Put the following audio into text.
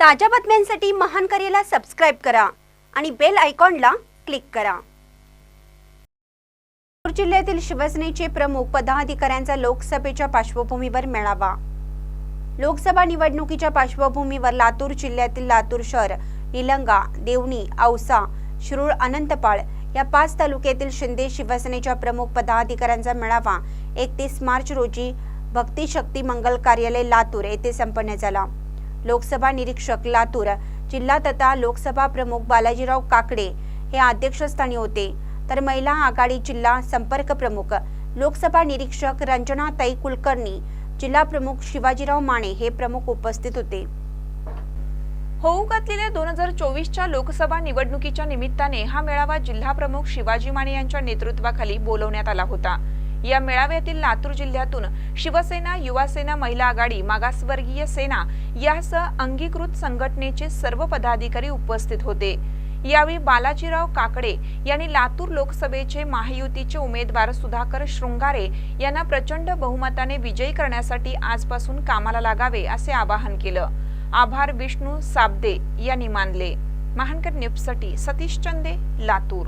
ताज्या बातम्यांसाठी महान करेला सबस्क्राईब करा आणि बेल आयकॉनला क्लिक करा. लातूर जिल्ह्यातील शिवसेनेचे प्रमुख पदाधिकाऱ्यांचा लोकसभेच्या पार्श्वभूमीवर मेळावा. लोकसभा निवडणुकीच्या पार्श्वभूमीवर लातूर जिल्ह्यातील लातूर शहर निलंगा देवणी औसा शिरूळ अनंतपाळ या पाच तालुक्यातील शिंदे शिवसेनेच्या प्रमुख पदाधिकाऱ्यांचा मेळावा एकतीस मार्च रोजी भक्ती शक्ती मंगल कार्यालय लातूर येथे संपन्न झाला. लोकसभा निरीक्षक लातूर जिल्हा तथा लोकसभा प्रमुख बालाजीराव काकडे हे अध्यक्षस्थानी होते. तर महिला आघाडी जिल्हा संपर्क प्रमुख लोकसभा निरीक्षक रंजनाताई कुलकर्णी जिल्हा प्रमुख शिवाजीराव माने हे प्रमुख उपस्थित होते. होऊ घातलेल्या दोन हजार चोवीसच्या लोकसभा निवडणुकीच्या निमित्ताने हा मेळावा जिल्हा प्रमुख शिवाजी माने यांच्या नेतृत्वाखाली बोलवण्यात आला होता. या मेळाव्यातील लातूर जिल्ह्यातून शिवसेना युवासेना महिला आघाडी मागासवर्गीय सेना यासह अंगीकृत संघटनेचे सर्व पदाधिकारी उपस्थित होते. यावेळी बालाजीराव काकडे यांनी लातूर लोकसभेचे महायुतीचे उमेदवार सुधाकर शृंगारे यांना प्रचंड बहुमताने विजयी करण्यासाठी आजपासून कामाला लागावे असे आवाहन केलं. आभार विष्णू साबदे यांनी मानले. महानकर न्यूजसाठी सतीश चंदे लातूर.